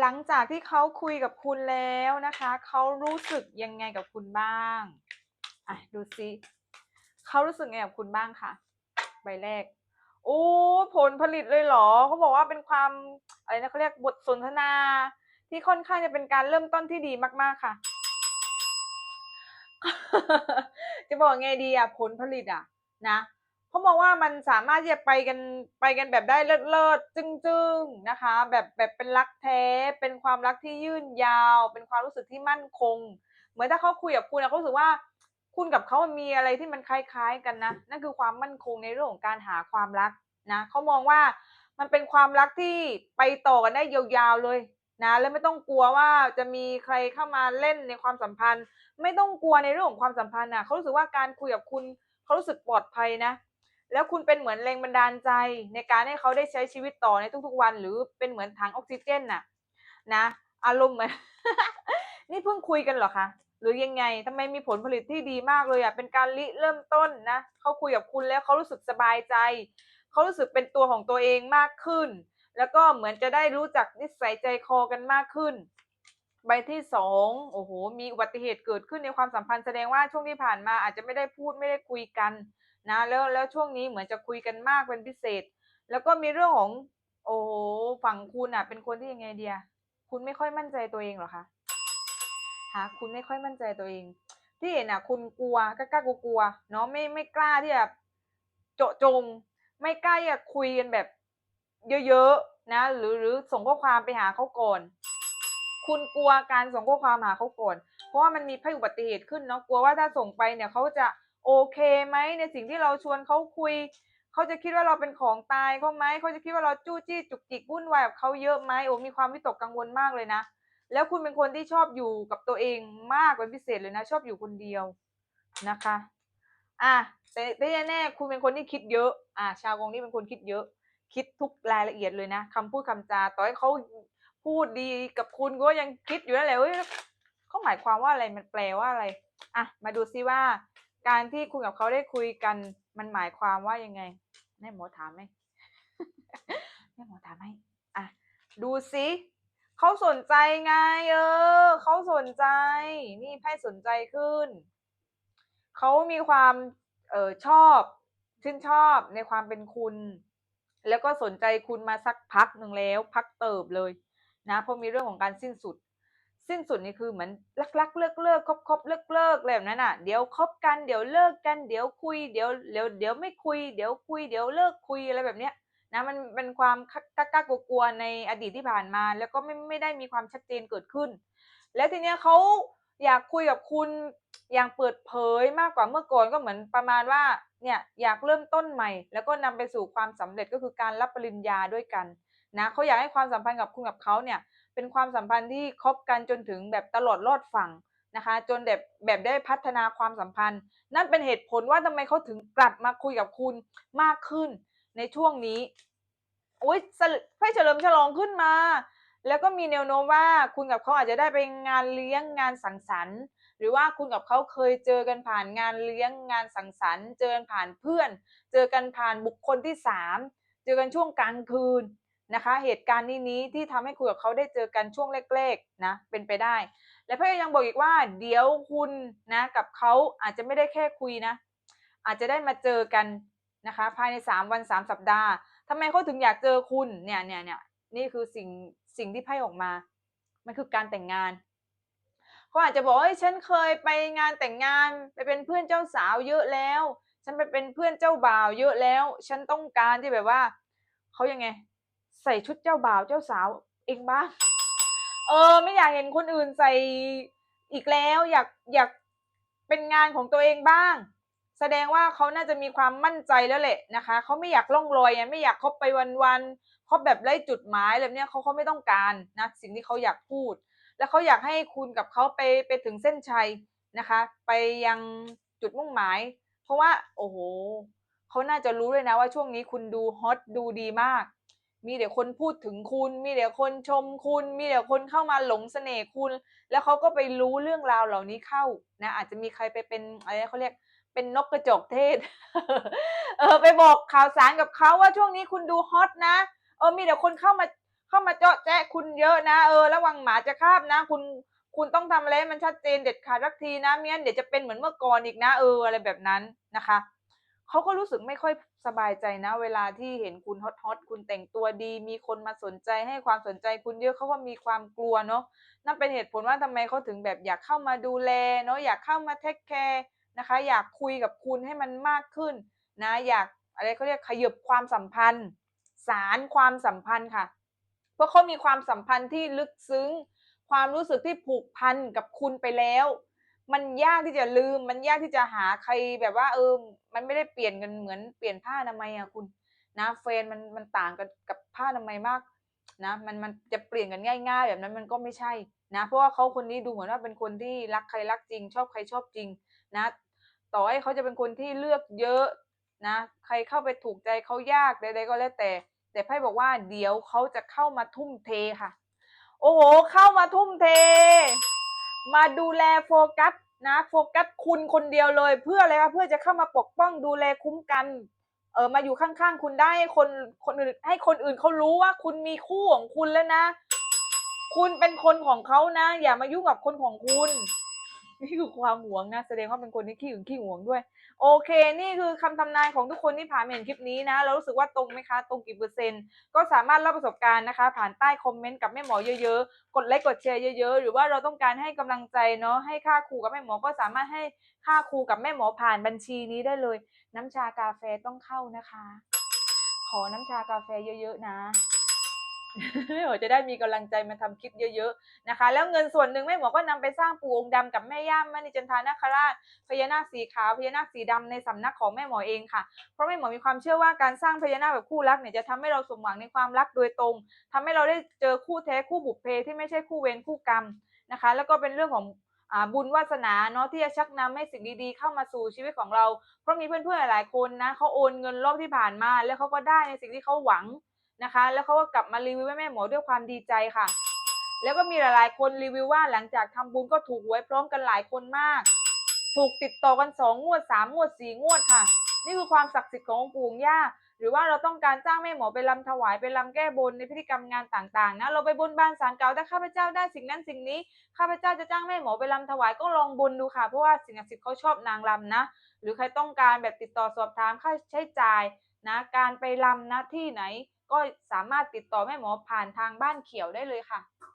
หลังจากที่เขาคุยกับคุณแล้วนะคะ เขารู้สึกยังไงกับคุณบ้างอะดูซิเขารู้สึกไงกับคุณบ้างค่ะ ใบแรก โอ้ผลผลิตเลยเหรอเขาบอกว่าเป็นความอะไรนะเขาเรียกบทสนทนา ที่ค่อนข้างจะเป็นการเริ่มต้นที่ดีมาก ๆค่ะ จะบอกไงดีอะผลผลิตอะ นะ เขามองว่ามันสามารถที่จะไปกันไปกันแบบได้เลิศเลิศจึ้งจึงๆนะคะ แบบแบบเป็นรักแท้ เป็นความรักที่ยืนยาว เป็นความรู้สึกที่มั่นคง เหมือนถ้าเขาคุยกับคุณอะเขารู้สึกว่าคุณกับเขามันมีอะไรที่มันคล้ายๆกันนะนั่นคือความมั่นคงในเรื่องของการหาความรักนะเขามองว่ามันเป็นความรักที่ไปต่อกันได้ยาวๆเลยนะแล้วไม่ต้องกลัวว่าจะมีใครเข้ามาเล่นในความสัมพันธ์ ไม่ต้องกลัวในเรื่องของความสัมพันธ์นะเขารู้สึกว่าการคุยกับคุณเขารู้สึกปลอดภัยนะ แล้วคุณเป็นเหมือนแรงบันดาลใจ ในการให้เขาได้ใช้ชีวิตต่อในทุกๆวัน หรือเป็นเหมือนถังออกซิเจนน่ะ นะ อารมณ์เหมือน นี่เพิ่งคุยกันเหรอคะหรือยังไงทำไมมีผลผลิตที่ดีมากเลยอะเป็นการริเริ่มต้นนะเขาคุยกับคุณแล้วเขารู้สึกสบายใจเขารู้สึกเป็นตัวของตัวเองมากขึ้น แล้วก็เหมือนจะได้รู้จักนิสัยใจคอกันมากขึ้น ใบที่สองโอ้โหมีอุบัติเหตุเกิดขึ้นในความสัมพันธ์แสดงว่าช่วงที่ผ่านมาอาจจะไม่ได้พูดไม่ได้คุยกัน นะแล้วแล้วช่วงนี้เหมือนจะคุยกันมากเป็นพิเศษ แล้วก็มีเรื่องของโอ้โหฝั่งคุณอะ เป็นคนที่ยังไงเดียคุณไม่ค่อยมั่นใจตัวเองเหรอคะฮะคุณไม่ค่อยมั่นใจตัวเอง ที่เห็นอะ คุณกลัวกล้ากลัวกลัวเนาะไม่ไม่กล้าที่จะเจาะจง ไม่กล้าที่จะคุยกันแบบ เยอะๆนะ หรือหรือส่งข้อความไปหาเขาก่อนคุณกลัวการส่งข้อความหาเขาก่อน เพราะว่ามันมีภัยอุบัติเหตุขึ้นเนาะ กลัวว่าถ้าส่งไปเนี่ยเขาจะ โอเคไหมในสิ่งที่เราชวนเขาคุยเขาจะคิดว่าเราเป็นของตายเขาไหมเขาจะคิดว่าเราจู้จี้จุกจิกวุ่นวายกับเขาเยอะไหมโอ้มีความวิตกกังวลมากเลยนะ แล้วคุณเป็นคนที่ชอบอยู่กับตัวเองมากเป็นพิเศษเลยนะ ชอบอยู่คนเดียวนะคะ อะแต่แต่แน่ๆคุณเป็นคนที่คิดเยอะ อะชาวกงนี่เป็นคนคิดเยอะ คิดทุกรายละเอียดเลยนะคำพูดคำจา ต่อให้เขาพูดดีกับคุณก็ยังคิดอยู่นั่นแหละเฮ้ยเขาหมายความว่าอะไรมันแปลว่าอะไร อะ มาดูซิว่า การที่คุณกับเขาได้คุยกัน มันหมายความว่ายังไงแม่หมอถามไหมแม่หมอถามไหมอะดูซิเขาสนใจไงเออเขาสนใจ นี่ไพ่สนใจขึ้น เขามีความเออชอบชื่นชอบในความเป็นคุณ แล้วก็สนใจคุณมาสักพักหนึ่งแล้ว พักเติบเลยนะเพราะมีเรื่องของการสิ้นสุด สิ้นสุดนี่คือเหมือนรักรักเลิกเลิกคบคบเลิกเลิกอะไรแบบนั้นอะเดี๋ยวคบกันเดี๋ยวเลิกกันเดี๋ยวคุยเดี๋ยวเดี๋ยวเดี๋ยวไม่คุยเดี๋ยวคุยเดี๋ยวเลิกคุยอะไรแบบเนี้ยนะมันเป็นความกล้ากล้ากลัวในอดีตที่ผ่านมา แล้วก็ไม่ไม่ได้มีความชัดเจนเกิดขึ้น แล้วทีเนี้ยเขาอยากคุยกับคุณอย่างเปิดเผยมากกว่าเมื่อก่อนก็เหมือนประมาณว่าเนี่ยอยากเริ่มต้นใหม่ แล้วก็นำไปสู่ความสำเร็จก็คือการรับปริญญาด้วยกันนะเขาอยากให้ความสัมพันธ์กับคุณกับเขาเนี่ย เป็นความสัมพันธ์ที่คบกันจนถึงแบบตลอดรอดฝั่งนะคะ จนแบบแบบได้พัฒนาความสัมพันธ์ นั่นเป็นเหตุผลว่าทำไมเขาถึงกลับมาคุยกับคุณมากขึ้นในช่วงนี้โอ้ยสลไฟเฉลิมฉลองขึ้นมา แล้วก็มีแนวโน้มว่าคุณกับเขาอาจจะได้ไปงานเลี้ยงงานสังสรรค์หรือว่าคุณกับเขาเคยเจอกันผ่านงานเลี้ยงงานสังสรรค์ เจอกันผ่านเพื่อน เจอกันผ่านบุคคลที่สามเจอกันช่วงกลางคืน นะคะ เหตุการณ์นี้นี้ที่ทำให้คุยกับเขาได้เจอกันช่วงแรกๆนะเป็นไปได้ และพ่อยังบอกอีกว่า เดี๋ยวคุณนะกับเขาอาจจะไม่ได้แค่คุยนะ อาจจะได้มาเจอกันนะคะ ภายในสามวันสามสัปดาห์ทำไมเขาถึงอยากเจอคุณเนี่ยเนี่ยเนี่ยนี่คือสิ่งสิ่งที่ไพ่ออกมา มันคือการแต่งงานเขาอาจจะบอกเฮ้ยฉันเคยไปงานแต่งงาน ไปเป็นเพื่อนเจ้าสาวเยอะแล้ว ฉันไปเป็นเพื่อนเจ้าบ่าวเยอะแล้ว ฉันต้องการที่แบบว่าเขายังไง ใส่ชุดเจ้าบ่าวเจ้าสาวเองบ้างเออ ไม่อยากเห็นคนอื่นใส่อีกแล้วอยากอยากเป็นงานของตัวเองบ้าง แสดงว่าเขาน่าจะมีความมั่นใจแล้วแหละนะคะเขาไม่อยากล่องลอยไงไม่อยากคบไปวันๆคบแบบไร้จุดหมายแบบเนี้ยเขาเขาไม่ต้องการนะสิ่งที่เขาอยากพูด แล้วเขาอยากให้คุณกับเขาไปไปถึงเส้นชัยนะคะ ไปยังจุดมุ่งหมาย เพราะว่า โอ้โหเขาน่าจะรู้เลยนะว่าช่วงนี้คุณดูฮอตดูดีมาก มีแต่คนพูดถึงคุณ มีแต่คนชมคุณ มีแต่คนเข้ามาหลงเสน่ห์คุณ แล้วเขาก็ไปรู้เรื่องราวเหล่านี้เข้านะ อาจจะมีใครไปเป็นอะไรเขาเรียกเป็นนกกระจอกเทศ เออไปบอกข่าวสารกับเขาว่าช่วงนี้คุณดูฮอตนะ เออมีแต่คนเข้ามาเข้ามาเจาะแจ๊ะคุณเยอะนะ เออระวังหมาจะคาบนะ คุณคุณต้องทำอะไรมันชัดเจนเด็ดขาดสักทีนะไม่งั้นเดี๋ยวจะเป็นเหมือนเมื่อก่อนอีกนะ เอออะไรแบบนั้นนะคะ เขาก็รู้สึกไม่ค่อยสบายใจนะ เวลาที่เห็นคุณฮอตๆคุณแต่งตัวดี มีคนมาสนใจให้ความสนใจคุณเยอะเขาก็มีความกลัวเนาะนั่นเป็นเหตุผลว่าทำไมเขาถึงแบบอยากเข้ามาดูแลเนาะอยากเข้ามาเทกแคร์นะคะ อยากคุยกับคุณให้มันมากขึ้นนะ อยากอะไรเขาเรียกขยบความสัมพันธ์ สารความสัมพันธ์ค่ะ เพราะเขามีความสัมพันธ์ที่ลึกซึ้ง ความรู้สึกที่ผูกพันกับคุณไปแล้ว มันยากที่จะลืม มันยากที่จะหาใครแบบว่า เออ มันไม่ได้เปลี่ยนกันเหมือนเปลี่ยนผ้าอนามัยอะคุณ นะแฟนมันมันต่างกันกับผ้าอนามัยมาก นะ มันมันจะเปลี่ยนกันง่าย ๆ แบบนั้นมันก็ไม่ใช่นะ เพราะว่าเขาคนนี้ดูเหมือนว่าเป็นคนที่รักใครรักจริง ชอบใครชอบจริง นะ ต่อให้เขาจะเป็นคนที่เลือกเยอะนะ ใครเข้าไปถูกใจเขายากใดๆก็แล้วแต่ แต่ไพ่บอกว่าเดี๋ยวเขาจะเข้ามาทุ่มเทค่ะ โอ้โฮเข้ามาทุ่มเท มาดูแลโฟกัสนะโฟกัสคุณคนเดียวเลย เพื่ออะไรคะเพื่อจะเข้ามาปกป้องดูแลคุ้มกันเออมาอยู่ข้างๆ คุณได้ให้คนคนอื่นให้คนอื่นเขารู้ว่าคุณมีคู่ของคุณแล้วนะ คุณเป็นคนของเขานะ อย่ามายุ่งกับคนของคุณ นี่คือความหวงนะแสดงว่าเป็นคนที่ขี้หึงขี้หวงด้วย โอเค นี่คือคำทำนายของทุกคนที่ผ่านเห็นคลิปนี้นะแล้วรู้สึกว่าตรงไหมคะ ตรงกี่เปอร์เซ็นต์ก็สามารถเล่าประสบการณ์นะคะ ผ่านใต้คอมเมนต์กับแม่หมอเยอะๆ กดไลค์กดแชร์เยอะๆ หรือว่าเราต้องการให้กำลังใจเนาะให้ค่าครูกับแม่หมอก็สามารถให้ค่าครูกับแม่หมอผ่านบัญชีนี้ได้เลย น้ำชากาแฟต้องเข้านะคะ ขอน้ำชากาแฟเยอะ ๆ นะ จะได้มีกำลังใจมาทำคลิปเยอะๆนะคะ แล้วเงินส่วนหนึ่งแม่หมอก็นำไปสร้างปู่องค์ดำกับแม่ย่ามณีจันทานาคราชพญานาคสีขาวพญานาคสีดำในสำนักของแม่หมอเองค่ะ เพราะแม่หมอมีความเชื่อว่าการสร้างพญานาคแบบคู่รักเนี่ยจะทำให้เราสมหวังในความรักโดยตรงทำให้เราได้เจอคู่แท้คู่บุพเพที่ไม่ใช่คู่เวรคู่กรรมนะคะ แล้วก็เป็นเรื่องของบุญวาสนาเนาะที่จะชักนำให้สิ่งดีๆเข้ามาสู่ชีวิตของเรา เพราะมีเพื่อนๆหลายคนนะเขาโอนเงินรอบที่ผ่านมา แล้วเขาก็ได้ในสิ่งที่เขาหวัง นะคะ แล้วเขาก็กลับมารีวิวให้แม่หมอด้วยความดีใจค่ะ แล้วก็มีหลายๆ คนรีวิวว่าหลังจากทำบุญก็ถูกหวยพร้อมกันหลายคนมาก ถูกติดต่อกันสองงวดสามงวดสี่งวดค่ะ นี่คือความศักดิ์สิทธิ์ขององค์ปู่ย่าหรือว่าเราต้องการจ้างแม่หมอไปรำถวายไปรำแก้บนในพิธีกรรมงานต่างๆนะเราไปบนบานศาลเก่าถ้าข้าพเจ้าได้สิ่งนั้นสิ่งนี้ข้าพเจ้าจะจ้างแม่หมอไปรำถวายก็ลองบนดูค่ะ เพราะว่าสิ่งศักดิ์สิทธิ์เขาชอบนางรำนะ หรือใครต้องการแบบติดต่อสอบถามค่าใช้จ่ายนะการไปรำนะที่ไหน ก็สามารถติดต่อแม่หมอผ่านทางบ้านเขียวได้เลยค่ะ